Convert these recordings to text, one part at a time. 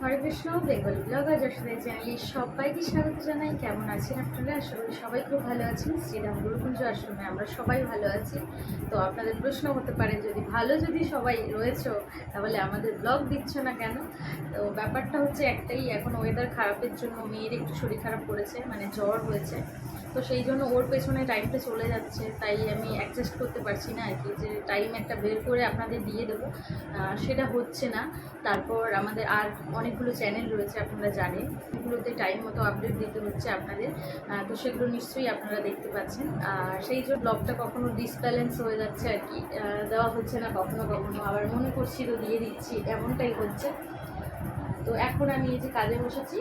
হরে Krishna, Bengal blogger যশোদের চ্যানেলে সবাইকে স্বাগত জানাই। কেমন আছেন আপনারা? আসলে সবাই খুব ভালো আছেন। শ্রীরাম গুরুকুঞ্জ আশ্রমে আমরা সবাই ভালো আছি। তো আপনাদের প্রশ্ন হতে পারে, যদি ভালো যদি সবাই রয়েছো, তাহলে আমাদের ব্লগ দিচ্ছ না কেন? তো ব্যাপারটা হচ্ছে একটাই, এখন ওয়েদার খারাপের জন্য, মেয়ের একটু শরীর খারাপ করেছে মানে জ্বর হয়েছে। তো সেই জন্য ওর পেছনে টাইমটা চলে যাচ্ছে, তাই আমি অ্যাডজাস্ট করতে পারছি না আর কি, যে টাইম একটা বের করে আপনাদের দিয়ে দেবো। সেটা হচ্ছে না। তারপর আমাদের আর অনেকগুলো চ্যানেল রয়েছে আপনারা জানেন সেগুলোতে টাইম মতো আপডেট দিতে হচ্ছে আপনাদের। তো সেগুলো নিশ্চয়ই আপনারা দেখতে পাচ্ছেন। আর সেই জন্য ব্লগটা কখনো ডিসব্যালেন্স হয়ে যাচ্ছে আর কি দেওয়া হচ্ছে না কখনো কখনো। আবার মনে করছি তো দিয়ে দিচ্ছি, এমনটাই হচ্ছে। তো এখন আমি এই যে কাজে বসেছি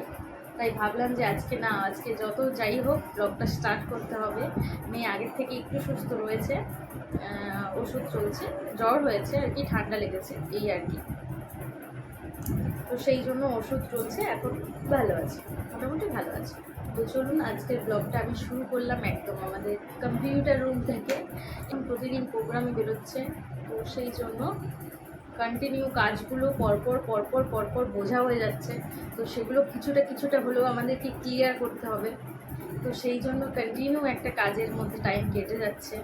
তাই ভাবলাম যে আজকে না, আজকে যত যাই হোক ব্লগটা স্টার্ট করতে হবে। মেয়ে আগের থেকে একটু সুস্থ রয়েছে ওষুধ চলছে, জ্বর হয়েছে আর কি, ঠান্ডা লেগেছে, এই আর কি। তো সেই জন্য ওষুধ চলছে, এখন ভালো আছে, মোটামুটি ভালো আছে। তো চলুন, আজকের ব্লগটা আমি শুরু করলাম একদম আমাদের কম্পিউটার রুম থেকে। প্রতিদিন প্রোগ্রামে বেরোচ্ছে, তো সেই জন্য কন্টিনিউ কাজগুলো পরপর পরপর পরপর বোঝা হয়ে যাচ্ছে। তো সেগুলো কিছুটা কিছুটা হলেও আমাদেরকে ক্লিয়ার করতে হবে। তো সেই জন্য কন্টিনিউ একটা কাজের মধ্যে টাইম কেটে যাচ্ছে।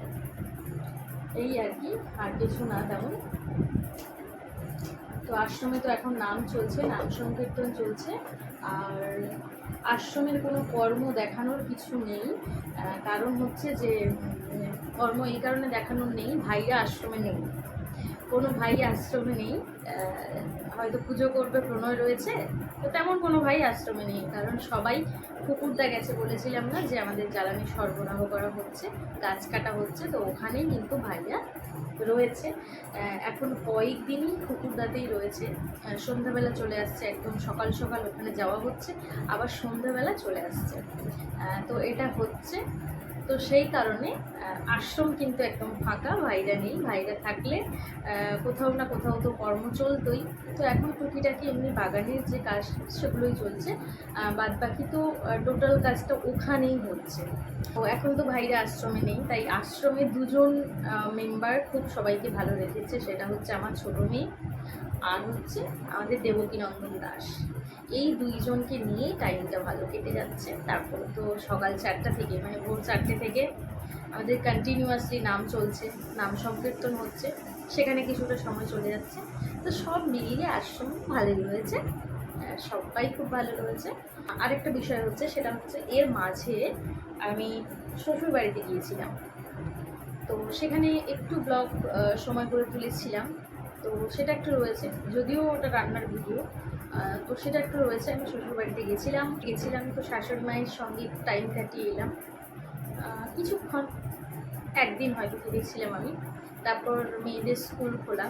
এই আর কি, আর কিছু না তেমন। তো আশ্রমে তো এখন নাম চলছে, নাম সংকীর্তন চলছে। আর আশ্রমের কোনো কর্ম দেখানোর কিছু নেই। কারণ হচ্ছে যে কর্ম এই কারণে দেখানোর নেই, ভাইরা আশ্রমে নেই। কোনো ভাই আশ্রমে নেই হয়তো পুজো করবে, প্রণয় রয়েছে, তো তেমন কোনো ভাই আশ্রমে নেই, কারণ সবাই কুকুরদা গেছে বলেছিলাম না যে আমাদের জ্বালানি সরবরাহ করা হচ্ছে, গাছ কাটা হচ্ছে, তো ওখানেই কিন্তু ভাইয়া রয়েছে। এখন কয়েকদিনই কুকুরদাতেই রয়েছে। সন্ধ্যাবেলা চলে আসছে, একদম সকাল সকাল ওখানে যাওয়া হচ্ছে, আবার সন্ধ্যাবেলা চলে আসছে। তো এটা হচ্ছে। তো সেই কারণে আশ্রম কিন্তু একদম ফাঁকা, ভাইরা নেই, ভাইরা থাকলে কোথাও না কোথাও তো কর্ম চলতোই। তো এখন টুকিটাকি এমনি বাগানের যে কাজ সেগুলোই চলছে বাদ বাকি তো টোটাল কাজটা ওখানেই হচ্ছে। তো এখন তো ভাইরা আশ্রমে নেই, তাই আশ্রমে দুজন মেম্বার খুব সবাইকে ভালো রেখেছে, সেটা হচ্ছে আমার ছোটো মেয়ে। আর হচ্ছে আমাদের দেবকীনন্দন দাস। এই দুইজনকে নিয়েই টাইমটা ভালো কেটে যাচ্ছে। তারপর তো সকাল চারটা থেকে মানে ভোর চারটে থেকে আমাদের কন্টিনিউয়াসলি নাম চলছে নাম সংকীর্তন হচ্ছে। সেখানে কিছুটা সময় চলে যাচ্ছে। তো সব মিলিয়ে আশ্রম ভালোই রয়েছে। আহ, সবাই খুব ভালো রয়েছে। আরেকটা বিষয় হচ্ছে সেটা হচ্ছে এর মাঝে আমি শ্বশুর বাড়িতে গিয়েছিলাম। তো সেখানে একটু ব্লগ সময় করে তুলেছিলাম। তো সেটা একটু রয়েছে। যদিও ওটা রান্নার ভিডিও তো সেটা একটু রয়েছে। আমি শ্বশুর বাড়িতে গেছিলাম। গেছিলাম তো শাশুড়ি মায়ের সঙ্গে টাইম কাটিয়ে এলাম। কিছুক্ষণ, একদিন হয়তো গেছিলাম আমি। তারপর মেয়েদের স্কুল খোলা।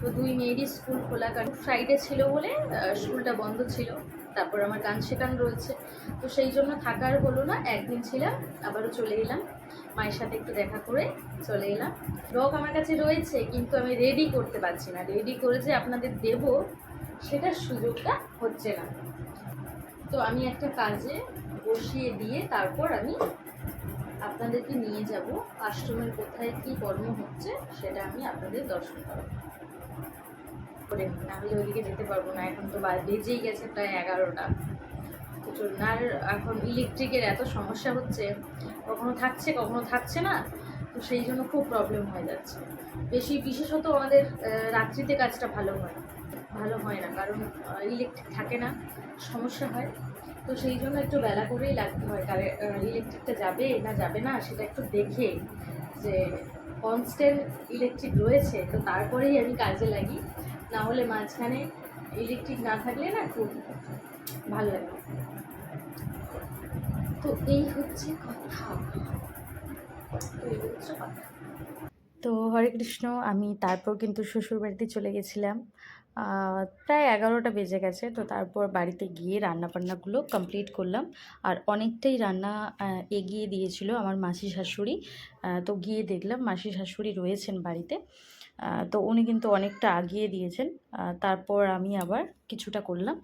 তো দুই মেয়েরই স্কুল খোলা কারণ ফ্রাইডে ছিল বলে স্কুলটা বন্ধ ছিল। তারপর আমার গান শেখান রয়েছে। তো সেই জন্য থাকার হলো না। একদিন ছিলাম, আবারও চলে এলাম। মায়ের সাথে একটু দেখা করে চলে এলাম। ব্লগ আমার কাছে রয়েছে কিন্তু আমি রেডি করতে পারছি না। রেডি করে যে আপনাদের দেব সেটার সুযোগটা হচ্ছে না। তো আমি একটা কাজে বসিয়ে দিয়ে তারপর আমি আপনাদেরকে নিয়ে যাব আশ্রমের কোথায় কী কর্ম হচ্ছে সেটা আমি আপনাদের দর্শন করাবো। করে নিই, না হলে ওইদিকে যেতে পারব না এখন তো বেজেই গেছে প্রায় এগারোটা। তো চলুন আর এখন ইলেকট্রিকের এত সমস্যা হচ্ছে, কখনো থাকছে কখনো থাকছে না, তো সেই জন্য খুব প্রবলেম হয়ে যাচ্ছে। বেশি, বিশেষত আমাদের রাত্রিতে কাজটা ভালো হয় ভালো হয় না, কারণ ইলেকট্রিক থাকে না, সমস্যা হয়। তো সেই জন্য একটু বেলা করেই লাগতে হয় কারণ ইলেকট্রিকটা যাবে না যাবে না সেটা একটু দেখে যে কনস্ট্যান্ট ইলেকট্রিক রয়েছে, তো তারপরেই আমি কাজে লাগি। না হলে মাঝখানে ইলেকট্রিক না থাকলে না খুব ভালো লাগে। তো এই হচ্ছে কথা। তো হরে কৃষ্ণ, আমি তারপর কিন্তু শ্বশুর বাড়িতে চলে গেছিলাম। প্রায় এগারোটা বেজে গেছে, তো তারপর বাড়িতে গিয়ে রান্না বান্নাগুলো কমপ্লিট করলাম। আর অনেকটাই রান্না এগিয়ে দিয়েছিল আমার মাসি শাশুড়ি। তো গিয়ে দেখলাম মাসি শাশুড়ি রয়েছেন বাড়িতে। তো উনি কিন্তু অনেকটা আগিয়ে দিয়েছেন। তারপর আমি আবার কিছুটা করলাম।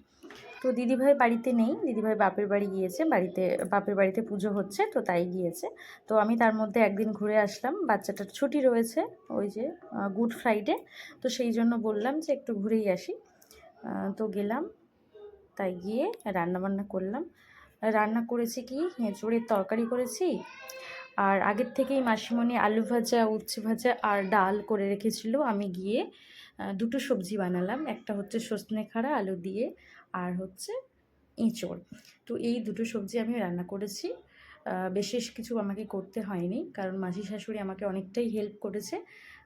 তো দিদিভাই বাড়িতে নেই। দিদিভাই বাপের বাড়ি গিয়েছে, বাড়িতে, বাপের বাড়িতে পুজো হচ্ছে, তো তাই গিয়েছে। তো আমি তার মধ্যে একদিন ঘুরে আসলাম, বাচ্চাটার ছুটি রয়েছে ওই যে গুড ফ্রাইডে। তো সেই জন্য বললাম যে একটু ঘুরেই আসি। তো গেলাম, তাই গিয়ে রান্নাবান্না করলাম। রান্না করেছি কি? এঁচোড়ের তরকারি করেছি। আর আগের থেকেই মাসিমণি আলু ভাজা, উচ্ছে ভাজা আর ডাল করে রেখেছিল। আমি গিয়ে দুটো সবজি বানালাম। একটা হচ্ছে সজনে খাড়া আলু দিয়ে আর হচ্ছে এঁচোড়। তো এই দুটো সবজি আমি রান্না করেছি। বিশেষ কিছু আমাকে করতে হয়নি, কারণ মাসি শাশুড়ি আমাকে অনেকটাই হেল্প করেছে।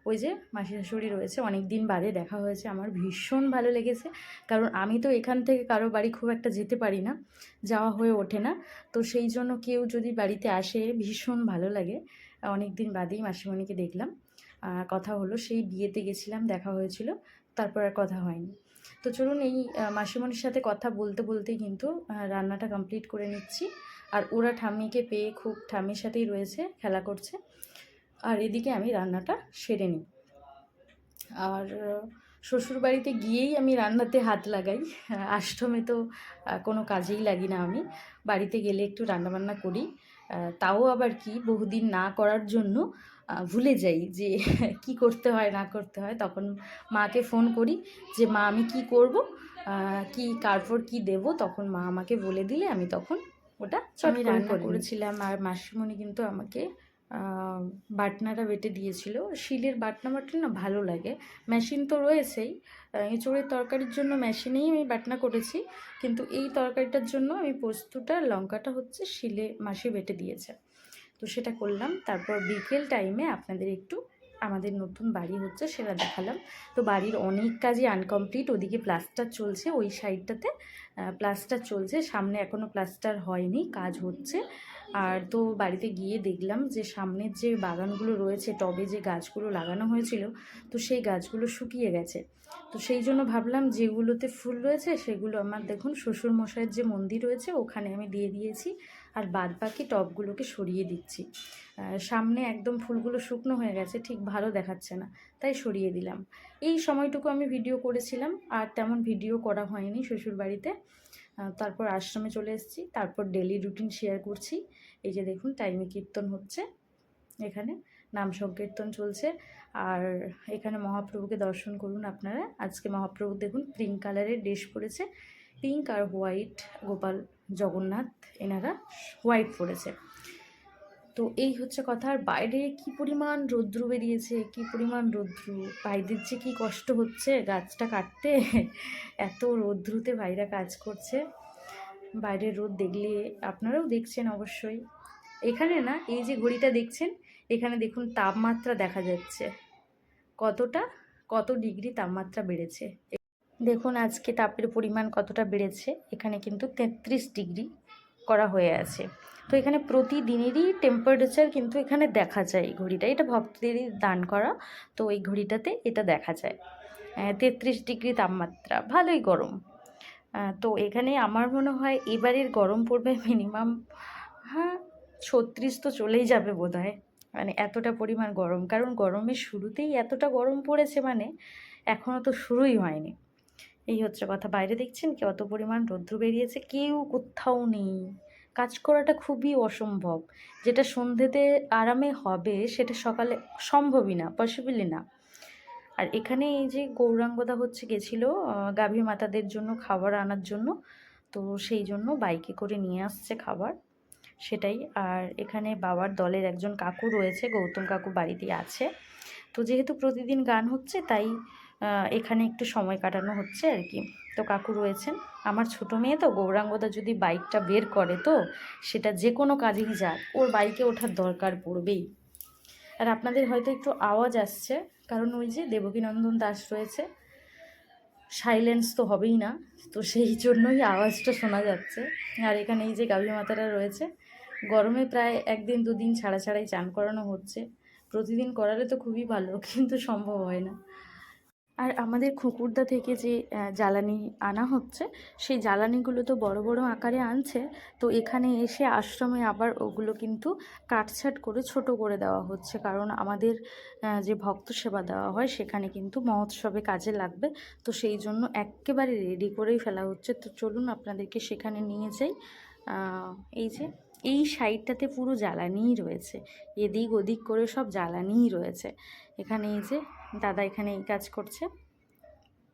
ওই যে মাসি শাশুড়ি রয়েছে অনেক দিন বাদে দেখা হয়েছে। আমার ভীষণ ভালো লেগেছে, কারণ আমি তো এখান থেকে কারও বাড়ি খুব একটা যেতে পারি না, যাওয়া হয়ে ওঠে না। তো সেই জন্য কেউ যদি বাড়িতে আসে, ভীষণ ভালো লাগে। অনেক দিন বাদেই মাসিমণিকে দেখলাম। কথা হলো, সেই বিয়েতে গেছিলাম, দেখা হয়েছিল, তারপর আর কথা হয়নি। তো চলুন এই মাসিমণির সাথে কথা বলতে বলতেই কিন্তু রান্নাটা কমপ্লিট করে নিচ্ছি। আর ওরা ঠাম্মিকে পেয়ে খুব ঠাম্মির সাথেই রয়েছে, খেলা করছে। আর এদিকে আমি রান্নাটা সেরে নিই। আর শ্বশুর বাড়িতে গিয়েই আমি রান্নাতে হাত লাগাই। আষ্টমে তো কোনো কাজেই লাগি না আমি। বাড়িতে গেলে একটু রান্নাবান্না করি। তাও আবার কি, বহুদিন না করার জন্য ভুলে যাই যে কি করতে হয় না করতে হয়। তখন মাকে ফোন করি যে মা আমি কি করব? কি কারপর কি দেব? তখন মা আমাকে বলে দিলে আমি তখন ওটা আমি রান্না করেছিলাম আর মাসিমণি কিন্তু আমাকে বাটনাটা বেটে দিয়েছিল। শিলের বাটনা বাটলে না ভালো লাগে। মেশিন তো রয়েছেই। এঁচোড়ের তরকারির জন্য মেশিনেই আমি বাটনা করেছি। কিন্তু এই তরকারিটার জন্য আমি পোস্তটা লঙ্কাটা হচ্ছে শিলে মাসি বেটে দিয়েছে। তো সেটা করলাম। তারপর বিকেল টাইমে আপনাদের একটু আমাদের নতুন বাড়ি হচ্ছে সেটা দেখালাম। তো বাড়ির অনেক কাজই আনকমপ্লিট ওদিকে প্লাস্টার চলছে, ওই সাইডটাতে প্লাস্টার চলছে। সামনে এখনও প্লাস্টার হয়নি, কাজ হচ্ছে। আর তো বাড়িতে গিয়ে দেখলাম যে সামনের যে বাগানগুলো রয়েছে, টবে যে গাছগুলো লাগানো হয়েছিল, তো সেই গাছগুলো শুকিয়ে গেছে। তো সেই জন্য ভাবলাম যেগুলোতে ফুল রয়েছে, সেগুলো আমার দেখুন শ্বশুর মশাইয়ের যে মন্দির রয়েছে, ওখানে আমি দিয়ে দিয়েছি। আর বাদ বাকি টবগুলোকে সরিয়ে দিচ্ছি। সামনে একদম ফুলগুলো শুকনো হয়ে গেছে, ঠিক ভালো দেখাচ্ছে না, তাই সরিয়ে দিলাম। এই সময়টুকু আমি ভিডিও করেছিলাম, আর তেমন ভিডিও করা হয়নি শ্বশুর বাড়িতে তারপর আশ্রমে চলে এসেছি, তারপর ডেলি রুটিন শেয়ার করছি। এই যে দেখুন টাইমে কীর্তন হচ্ছে এখানে, নাম সংকীর্তন চলছে। আর এখানে মহাপ্রভুকে দর্শন করুন আপনারা। আজকে মহাপ্রভু দেখুন পিঙ্ক কালারের ড্রেস পরেছে। পিঙ্ক আর হোয়াইট গোপাল জগন্নাথ এনারা হোয়াইট পরেছে। তো এই হচ্ছে কথা, আর বাইরে কি পরিমাণ রৌদ্রু বেরিয়েছে, কি পরিমাণ রৌদ্রু ভাইদের যে কী কষ্ট হচ্ছে, গাছটা কাটতে এত রৌদ্রুতে ভাইরা কাজ করছে। বাইরের রোদ দেখলে আপনারাও দেখছেন অবশ্যই। এখানে না, এই যে ঘড়িটা দেখছেন, এখানে দেখুন তাপমাত্রা দেখা যাচ্ছে। কতটা, কত ডিগ্রি তাপমাত্রা বেড়েছে। দেখুন আজকে তাপের পরিমাণ কতটা বেড়েছে। এখানে কিন্তু তেত্রিশ ডিগ্রি করা হয়ে আছে। তো এখানে প্রতিদিনেরই টেম্পারেচার কিন্তু এখানে দেখা যায় এই ঘড়িটা। এটা ভক্তদেরই দান করা। তো এই ঘড়িটাতে এটা দেখা যায়। তেত্রিশ ডিগ্রি তাপমাত্রা। ভালোই গরম। তো এখানে আমার মনে হয় এবারের গরম পড়বে মিনিমাম হ্যাঁ ছত্রিশ তো চলেই যাবে বোধ মানে এতটা পরিমাণ গরম। কারণ গরমের শুরুতেই এতটা গরম পড়েছে মানে এখনও তো শুরুই হয়নি। এই হচ্ছে কথা। বাইরে দেখছেন কি? অত পরিমাণ রৌদ্র বেরিয়েছে, কেউ কোথাও নেই। কাজ করাটা খুবই অসম্ভব। যেটা সন্ধ্যেতে আরামে হবে, সেটা সকালে সম্ভবই না পসিবলই না। আর এখানে এই যে গৌরাঙ্গদা হচ্ছে গেছিল গাভী মাতাদের জন্য খাবার আনার জন্য। তো সেই জন্য বাইকে করে নিয়ে আসছে খাবার। সেটাই। আর এখানে বাবার দলের একজন কাকু রয়েছে, গৌতম কাকু বাড়িতে আছে। তো যেহেতু প্রতিদিন গান হচ্ছে, তাই এখানে একটু সময় কাটানো হচ্ছে আর কি তো কাকু রয়েছেন। আমার ছোট মেয়ে তো, গৌরাঙ্গদা যদি বাইকটা বের করে তো, সেটা যে কোনো কাজেই যাক, ওর বাইকে ওঠার দরকার পড়বেই। আর আপনাদের হয়তো একটু আওয়াজ আসছে, কারণ ওই যে দেবকীনন্দন দাস রয়েছে। সাইলেন্স তো হবেই না, তো সেই জন্যই আওয়াজটা শোনা যাচ্ছে। আর এখানে এই যে গাভী মাতারা রয়েছে, গরমে প্রায় একদিন দুদিন ছাড়া ছাড়াই চান করানো হচ্ছে। প্রতিদিন করালে তো খুবই ভালো, কিন্তু সম্ভব হয় না। আর আমাদের খুকুরদা থেকে যে জ্বালানি আনা হচ্ছে, সেই জ্বালানিগুলো তো বড় বড় আকারে আনছে। তো এখানে এসে আশ্রমে আবার ওগুলো কিন্তু কাটছাট করে ছোট করে দেওয়া হচ্ছে। কারণ আমাদের যে ভক্ত সেবা দেওয়া হয়, সেখানে কিন্তু মহোৎসবে কাজে লাগবে। তো সেই জন্য একেবারে রেডি করেই ফেলা হচ্ছে। তো চলুন আপনাদেরকে সেখানে নিয়ে যাই। এই যে এই সাইডটাতে পুরো জ্বালানিই রয়েছে। এদিক ওদিক করে সব জ্বালানিই রয়েছে। এখানে এই যে দাদা এখানে এই কাজ করছে।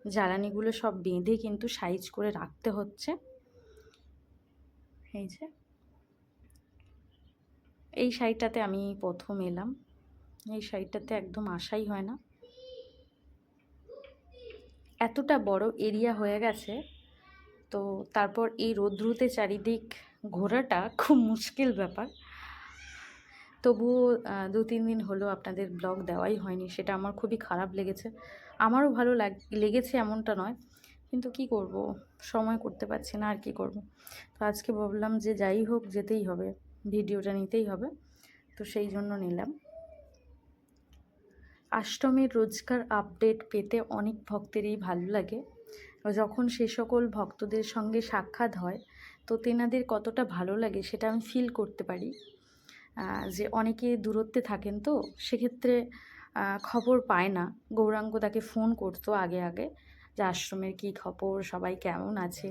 জ্বালানিগুলো সব বেঁধে কিন্তু সাইজ করে রাখতে হচ্ছে। এই যে। এই সাইডটাতে আমি প্রথম এলাম। এই সাইডটাতে একদম আসাই হয় না। এতটা বড় এরিয়া হয়ে গেছে তো তারপর এই রৌদ্রুতে চারিদিক ঘোরাটা খুব মুশকিল ব্যাপার। তবুও দু তিন দিন হলো আপনাদের ব্লগ দেওয়াই হয়নি, সেটা আমার খুবই খারাপ লেগেছে। আমারও ভালো লাগ, লেগেছে এমনটা নয়, কিন্তু কি করব? সময় করতে পারছি না, আর কি করব? তো আজকে ভাবলাম যে যাই হোক, যেতেই হবে, ভিডিওটা নিতেই হবে, তো সেই জন্য নিলাম। অষ্টমীর রোজকার আপডেট পেতে অনেক ভক্তেরই ভালো লাগে। যখন সে সকল ভক্তদের সঙ্গে সাক্ষাৎ হয়, তো তেনাদের কতটা ভালো লাগে সেটা আমি ফিল করতে পারি। যে অনেকে দূরত্বে থাকেন তো, সেক্ষেত্রে খবর পায় না। গৌরাঙ্গ তাকে ফোন করতো আগে আগে যে, আশ্রমের কী খবর? সবাই কেমন আছে?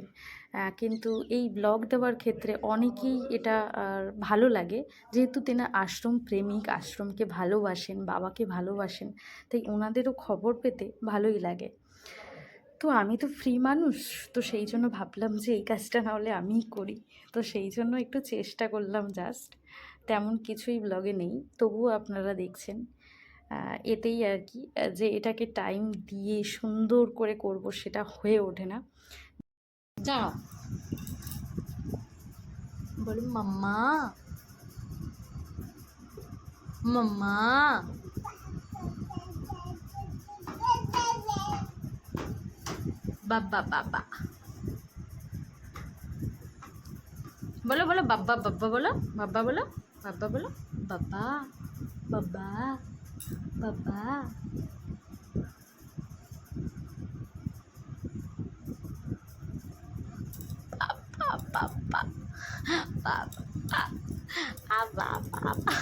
কিন্তু এই ব্লগ দেওয়ার ক্ষেত্রে অনেকেই এটা ভালো লাগে। যেহেতু তেনা আশ্রম প্রেমিক, আশ্রমকে ভালোবাসেন, বাবাকে ভালোবাসেন, তাই ওনাদেরও খবর পেতে ভালোই লাগে। তো আমি তো ফ্রি মানুষ, তো সেই জন্য ভাবলাম যে এই কাজটা না হলে আমিই করি। তো সেই জন্য একটু চেষ্টা করলাম জাস্ট তেমন কিছুই ব্লগে নেই, তবুও আপনারা দেখছেন। এতেই আর কি, যে এটাকে টাইম দিয়ে সুন্দর করে করব সেটা হয়ে ওঠে না। যাও। বলুন, মাম্মা। মাম্মা। বাবা বাবা বলো বলো বাব্বা বাব্বা বলো বাব্বা বলো বাব্বা বলো বাবা বাবা বাবা বাবা বাবা বাবা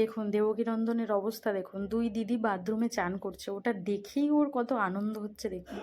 দেখুন, দেবকীনন্দনের অবস্থা দেখুন। দুই দিদি বাথরুমে চান করছে। ওটা দেখেই ওর কত আনন্দ হচ্ছে দেখুন।